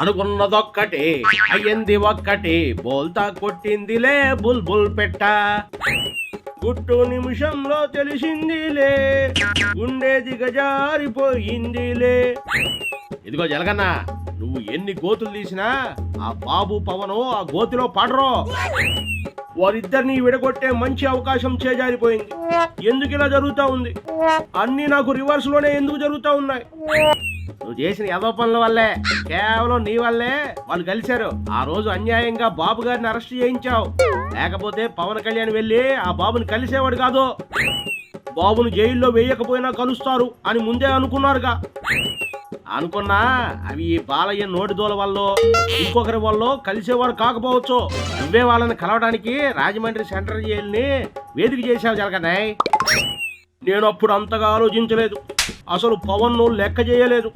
అనుకున్నదొక్కటి అయ్యింది ఒక్కటి బోల్తా కొట్టిందిలే బుల్ బుల్ పెట్ట. గుట్టు నిమిషంలో తెలిసిందిలే ఉండేది గజారిపోయిందిలే ఇదిగో జలగన్న నువ్వు ఎన్ని గోతులు తీసినా ఆ బాబు పవను ఆ గోతిలో పడరో. వారిద్దరిని విడగొట్టే మంచి అవకాశం చేజారిపోయింది. ఎందుకు ఇలా జరుగుతా ఉంది? అన్ని నాకు రివర్స్లోనే ఎందుకు జరుగుతూ ఉన్నాయి? నువ్వు చేసిన ఎదో పనుల వల్లే కేవలం నీ వల్లే వాళ్ళు కలిశారు. ఆ రోజు అన్యాయంగా బాబు గారిని అరెస్ట్ చేయించావు. లేకపోతే పవన్ కళ్యాణ్ వెళ్ళి ఆ బాబుని కలిసేవాడు కాదు. బాబును జైల్లో వేయకపోయినా కలుస్తారు అని ముందే అనుకున్నారుగా. అనుకున్నా అవి ఈ బాలయ్య నోటిదోల వల్ల ఇంకొకరి వల్ల కలిసేవారు కాకపోవచ్చు. నువ్వే వాళ్ళని కలవడానికి రాజమండ్రి సెంట్రల్ జైల్ని వేదిక చేశావు జరగనాయ్ నేను అప్పుడు అంతగా ఆలోచించలేదు. అసలు పవన్ను లెక్క చేయలేదు.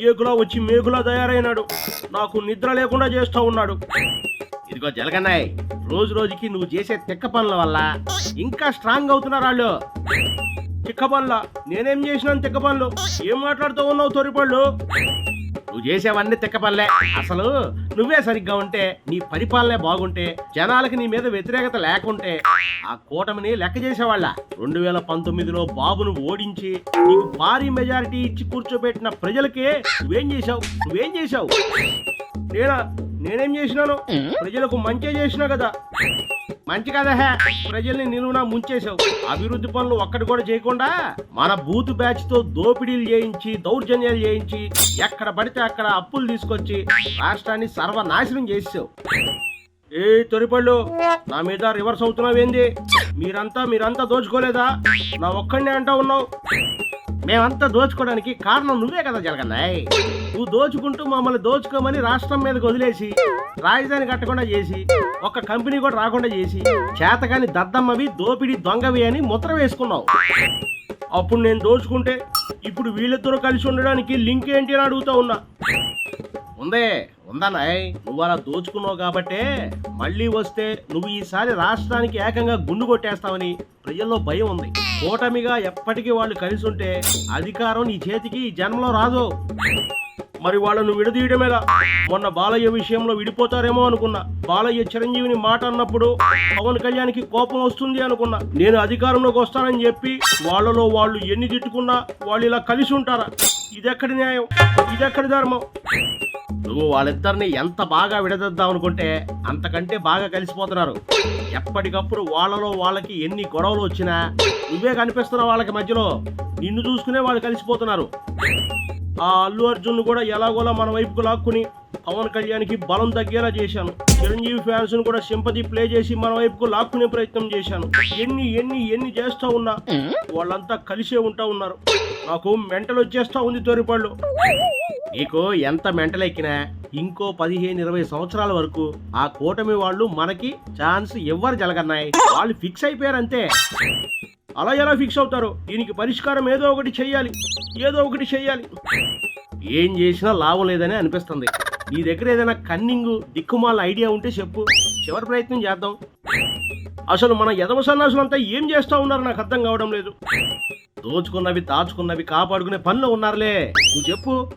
ఏకులా వచ్చి మేకులా తయారైనాడు. నాకు నిద్ర లేకుండా చేస్తూ ఉన్నాడు. ఇదిగో జలగన్నాయ్ రోజు రోజుకి నువ్వు చేసే తిక్క పనుల వల్ల ఇంకా స్ట్రాంగ్ అవుతున్నారు వాళ్ళు. తిక్క పనుల? నేనేం చేసినాను తిక్క పనులు? ఏం మాట్లాడుతూ ఉన్నావు తొరిపళ్ళు? నువ్వు చేసేవన్నీ తిక్క పనులే అసలు నువ్వే సరిగ్గా ఉంటే నీ పరిపాలనే బాగుంటే జనాలకి నీ మీద వ్యతిరేకత లేకుంటే ఆ కూటమిని లెక్క చేసేవాళ్ళ. రెండు వేల పంతొమ్మిదిలో బాబును ఓడించి నీకు భారీ మెజారిటీ ఇచ్చి కూర్చోబెట్టిన ప్రజలకే నువ్వేం చేశావు? నువ్వేం చేశావు? నేనా? నేనేం చేసినాను? ప్రజలకు మంచి చేసినా కదా. మంచి కదా హే. ప్రజల్ని నిలువున ముంచేశావు. అభివృద్ధి పనులు ఒక్కటి కూడా చేయకుండా మన బూత్ బ్యాచ్తో దోపిడీలు చేయించి దౌర్జన్యాలు చేయించి ఎక్కడ పడితే అక్కడ అప్పులు తీసుకొచ్చి రాష్ట్రాన్ని సర్వనాశనం చేసావు ఏ తొరిపళ్ళు నా మీద రివర్స్ అవుతున్నావేంది? మీరంతా మీరంతా దోచుకోలేదా? నా ఒక్కడినే అంటా ఉన్నావు. మేమంతా దోచుకోవడానికి కారణం నువ్వే కదా జరగన్నాయ్ నువ్వు దోచుకుంటూ మమ్మల్ని దోచుకోమని రాష్ట్రం మీదకి వదిలేసి రాజధాని కట్టకుండా చేసి ఒక కంపెనీ కూడా రాకుండా చేసి చేతకాని దద్దమ్మవి దోపిడి దొంగవి అని ముద్ర వేసుకున్నావు. అప్పుడు నేను దోచుకుంటే ఇప్పుడు వీళ్ళిద్దరూ కలిసి ఉండడానికి లింక్ ఏంటి అని అడుగుతా ఉన్నా. ఉందే ఉందన్నాయ్ నువ్వు అలా దోచుకున్నావు కాబట్టే మళ్ళీ వస్తే నువ్వు ఈసారి రాష్ట్రానికి ఏకంగా గుండు కొట్టేస్తావని ప్రజల్లో భయం ఉంది. కూటమిగా ఎప్పటికీ వాళ్ళు కలిసి ఉంటే అధికారం నీ చేతికి ఈ జన్మలో రాదు. మరి వాళ్ళను విడదీయడమేలా? మొన్న బాలయ్య విషయంలో విడిపోతారేమో అనుకున్నా. బాలయ్య చిరంజీవిని మాట అన్నప్పుడు పవన్ కళ్యాణ్కి కోపం వస్తుంది అనుకున్నా. నేను అధికారంలోకి వస్తానని చెప్పి వాళ్ళలో వాళ్ళు ఎన్ని తిట్టుకున్నా వాళ్ళు ఇలా కలిసి ఉంటారా? ఇదెక్కడి న్యాయం? ఇదెక్కడి ధర్మం? నువ్వు వాళ్ళిద్దరిని ఎంత బాగా విడదద్దాం అనుకుంటే అంతకంటే బాగా కలిసిపోతున్నారు. ఎప్పటికప్పుడు వాళ్ళలో వాళ్ళకి ఎన్ని గొడవలు వచ్చినా నువ్వే కనిపిస్తున్నావు వాళ్ళకి మధ్యలో నిన్ను చూసుకునే వాళ్ళు కలిసిపోతున్నారు. ఆ అల్లు అర్జున్ కూడా ఎలాగోలా మన వైపుకు లాక్కుని పవన్ కళ్యాణ్కి బలం తగ్గేలా చేశాను. చిరంజీవి ఫ్యాన్స్ కూడా సింపతి ప్లే చేసి మన వైపుకు లాక్కునే ప్రయత్నం చేశాను. ఎన్ని ఎన్ని ఎన్ని చేస్తా ఉన్నా వాళ్ళంతా కలిసే ఉంటా ఉన్నారు. నాకు మెంటల్ వచ్చేస్తా ఉంది తొరిపళ్ళు. నీకు ఎంత మెంటలెక్కినా ఇంకో పదిహేను ఇరవై సంవత్సరాల వరకు ఆ కూటమి వాళ్ళు మనకి ఛాన్స్ ఎవ్వరు జలగన్నాయి. వాళ్ళు ఫిక్స్ అయిపోయారు అంతే అలా ఎలా ఫిక్స్ అవుతారు? దీనికి పరిష్కారం ఏదో ఒకటి చెయ్యాలి. ఏదో ఒకటి చెయ్యాలి. ఏం చేసినా లాభం లేదని అనిపిస్తుంది. నీ దగ్గర ఏదైనా కన్నింగ్ దిక్కుమాల ఐడియా ఉంటే చెప్పు. చివరి ప్రయత్నం చేద్దాం. అసలు మన యదవ సన్నాసులంతా ఏం చేస్తా ఉన్నారు నాకు అర్థం కావడం లేదు. దోచుకున్నవి దాచుకున్నవి కాపాడుకునే పనిలో ఉన్నారులే. నువ్వు చెప్పు.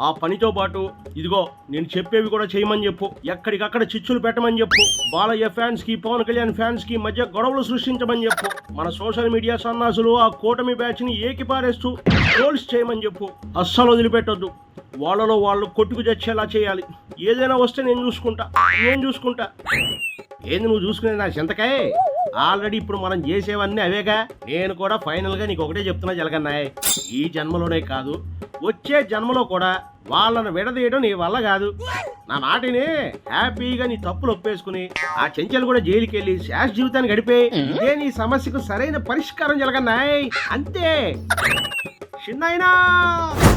ఆ పనితో పాటు ఇదిగో నేను చెప్పేవి కూడా చేయమని చెప్పు. ఎక్కడికక్కడ చిచ్చులు పెట్టమని చెప్పు. బాలయ్య ఫ్యాన్స్కి పవన్ కళ్యాణ్ ఫ్యాన్స్కి మధ్య గొడవలు సృష్టించమని చెప్పు. మన సోషల్ మీడియా సన్నాసులు ఆ కూటమి బ్యాచ్ని ఏకిపారేస్తూ ట్రోల్స్ చేయమని చెప్పు. అస్సలు వదిలిపెట్టొద్దు. వాళ్ళలో వాళ్ళు కొట్టుకు చచ్చేలా చేయాలి. ఏదైనా వస్తే నేను చూసుకుంటా. నేను చూసుకుంటా. ఏంది నువ్వు చూసుకునే నా చింతకాయ? ఆల్రెడీ ఇప్పుడు మనం చేసేవన్నీ అవేగా? నేను కూడా ఫైనల్గా నీకు ఒకటే చెప్తున్నా జలగన్నాయ్. ఈ జన్మలోనే కాదు వచ్చే జన్మలో కూడా వాళ్ళను విడదీయడం నీ వల్ల కాదు. నా మాటిని హ్యాపీగా నీ తప్పులు ఒప్పేసుకుని ఆ చెంచలు కూడా జైలుకి వెళ్ళి జీవితాన్ని గడిపే ఇదే నీ సమస్యకు సరైన పరిష్కారం జలగన్నాయ్. అంతే. చిన్నైనా